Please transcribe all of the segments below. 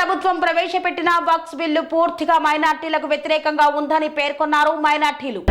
ప్రభుత్వం ప్రవేశపెట్టిన వక్స్ బిల్లు పూర్తిగా మైనార్టీలకు వ్యతిరేకంగా ఉందని పేర్కొన్నారు మైనార్టీలు.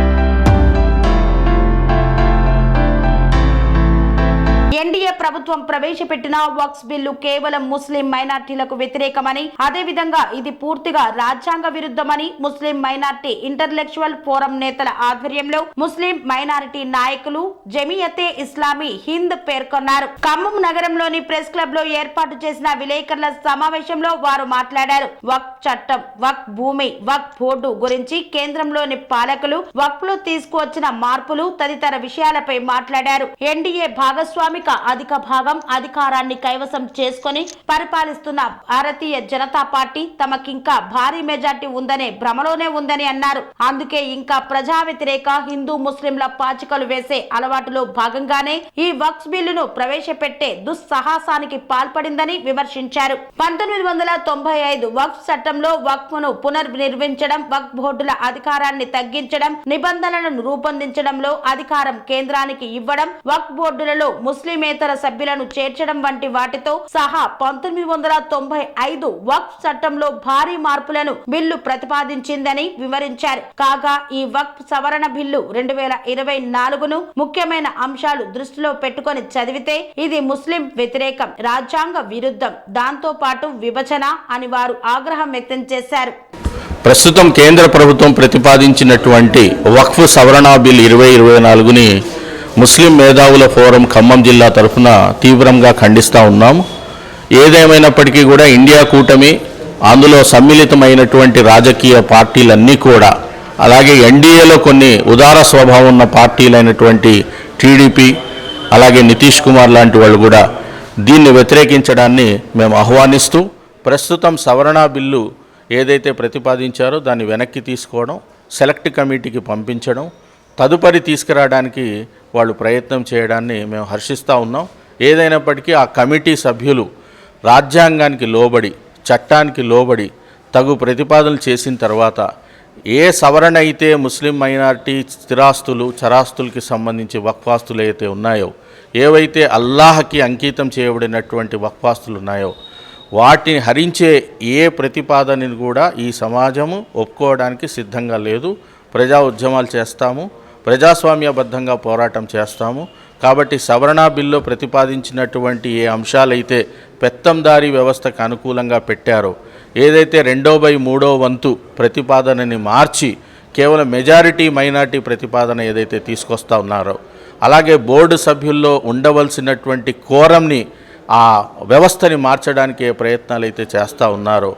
ప్రభుత్వం ప్రవేశపెట్టిన వక్స్ బిల్లు కేవలం ముస్లిం మైనార్టీలకు వ్యతిరేకమని అదేవిధంగా ఇది పూర్తిగా రాజ్యాంగ విరుద్ధమని ముస్లిం మైనార్టీ ఇంటర్లెక్చువల్ ఫోరం నేతల ఆధ్వర్యంలో ముస్లిం మైనారిటీ నాయకులు జమియతే ఇస్లామీ హింద్ పేర్కొన్నారు. ఖమ్మం నగరంలోని ప్రెస్ క్లబ్లో ఏర్పాటు చేసిన విలేకరుల సమావేశంలో వారు మాట్లాడారు. వక్ చట్టం వక్ భూమి వక్ బోర్డు గురించి కేంద్రంలోని పాలకులు వక్లో తీసుకువచ్చిన మార్పులు తదితర విషయాలపై మాట్లాడారు. ఎన్డీఏ భాగస్వామిక అధిక భాగం అధికారాన్ని కైవసం చేసుకొని పరిపాలిస్తున్న భారతీయ జనతా పార్టీ తమకింకా భారీ మెజార్టీ ఉందనే భ్రమలోనే ఉందని అన్నారు. అందుకే ఇంకా ప్రజా వ్యతిరేక హిందూ ముస్లింల పాచికలు వేసే అలవాటులో భాగంగానే ఈ వక్స్ బిల్లును ప్రవేశపెట్టే దుస్సాహసానికి పాల్పడిందని విమర్శించారు. పంతొమ్మిది వందల తొంభై ఐదు వక్ఫ్ చట్టంలో వక్ఫ్ను పునర్నిర్మించడం వక్ఫ్ బోర్డుల అధికారాన్ని తగ్గించడం నిబంధనలను రూపొందించడంలో అధికారం కేంద్రానికి ఇవ్వడం వక్ఫ్ బోర్డులలో ముస్లిమేతర సభ్యులను చేర్చడం వంటి వాటితో సహా పంతొమ్మిది వందల తొంభై ఐదు వక్ఫ్ చట్టంలో భారీ మార్పులను బిల్లు ప్రతిపాదించిందని వివరించారు. కాగా ఈ వక్ఫ్ సవరణ బిల్లు రెండు వేల ఇరవై నాలుగును ముఖ్యమైన అంశాలు దృష్టిలో పెట్టుకొని చదివితే ఇది ముస్లిం వ్యతిరేకం రాజ్యాంగ విరుద్ధం దాంతో పాటు విభజన అని వారు ఆగ్రహం వ్యక్తం చేశారు. ప్రస్తుతం కేంద్ర ప్రభుత్వం ప్రతిపాదించినటువంటి వక్ఫ్ సవరణ బిల్ ఇరవై ఇరవై నాలుగుని ముస్లిం మేధావుల ఫోరం ఖమ్మం జిల్లా తరఫున తీవ్రంగా ఖండిస్తూ ఉన్నాం. ఏదేమైనప్పటికీ కూడా ఇండియా కూటమి అందులో సమ్మిళితమైనటువంటి రాజకీయ పార్టీలన్నీ కూడా అలాగే ఎన్డీఏలో కొన్ని ఉదార స్వభావం ఉన్న పార్టీలైనటువంటి టీడీపీ అలాగే నితీష్ కుమార్ లాంటి వాళ్ళు కూడా దీన్ని వ్యతిరేకించడాన్ని మేము ఆహ్వానిస్తూ ప్రస్తుతం సవరణ బిల్లు ఏదైతే ప్రతిపాదించారో దాన్ని వెనక్కి తీసుకోవడం సెలెక్ట్ కమిటీకి పంపించడం తదుపరి తీసుకురావడానికి వాళ్ళు ప్రయత్నం చేయడాన్ని మేము హర్షిస్తూ ఉన్నాం. ఏదైనప్పటికీ ఆ కమిటీ సభ్యులు రాజ్యాంగానికి లోబడి చట్టానికి లోబడి తగు ప్రతిపాదనలు చేసిన తర్వాత ఏ సవరణ అయితే ముస్లిం మైనారిటీ స్థిరాస్తులు చరాస్తులకి సంబంధించి వక్ఫాస్తులు అయితే ఉన్నాయో ఏవైతే అల్లాహకి అంకితం చేయబడినటువంటి వక్ఫాస్తులు ఉన్నాయో వాటిని హరించే ఏ ప్రతిపాదనని కూడా ఈ సమాజము ఒప్పుకోవడానికి సిద్ధంగా లేదు. ప్రజా ఉద్యమాలు చేస్తాము. ప్రజాస్వామ్యబద్ధంగా పోరాటం చేస్తాము. కాబట్టి సవరణ బిల్లో ప్రతిపాదించినటువంటి ఏ అంశాలైతే పెత్తందారీ వ్యవస్థకు అనుకూలంగా పెట్టారో ఏదైతే రెండో బై మూడో వంతు ప్రతిపాదనని మార్చి కేవలం మెజారిటీ మైనారిటీ ప్రతిపాదన ఏదైతే తీసుకొస్తా ఉన్నారో అలాగే బోర్డు సభ్యుల్లో ఉండవలసినటువంటి కోరంని ఆ వ్యవస్థని మార్చడానికి ఏ ప్రయత్నాలు అయితే చేస్తూ ఉన్నారో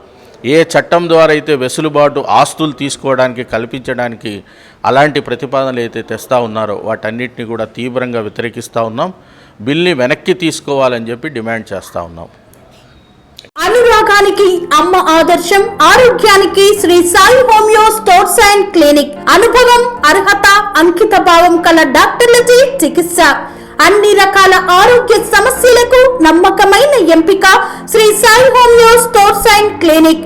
ఏ చట్టం ద్వారా అయితే వెసులుబాటు ఆస్తులు తీసుకోవడానికి కల్పించడానికి అలాంటి ప్రతిపాదనలు అయితే తెస్తా ఉన్నారో వాటన్నిటిని కూడా తీవ్రంగా వ్యతిరేకిస్తూ ఉన్నాం. బిల్ని వెనక్కి తీసుకోవాలని చెప్పి డిమాండ్ చేస్తూ ఉన్నాం. అనురాగానికి అమ్మ ఆదర్శం ఆరోగ్యానికి Shri Sai homeo stores and clinic. అనుభవం అర్హత అంకిత భావం కల డాక్టర్లచే చికిత్స. అన్ని రకాల ఆరోగ్య సమస్యలకు నమ్మకమైన ఎంపిక Shri Sai homeo stores and clinic.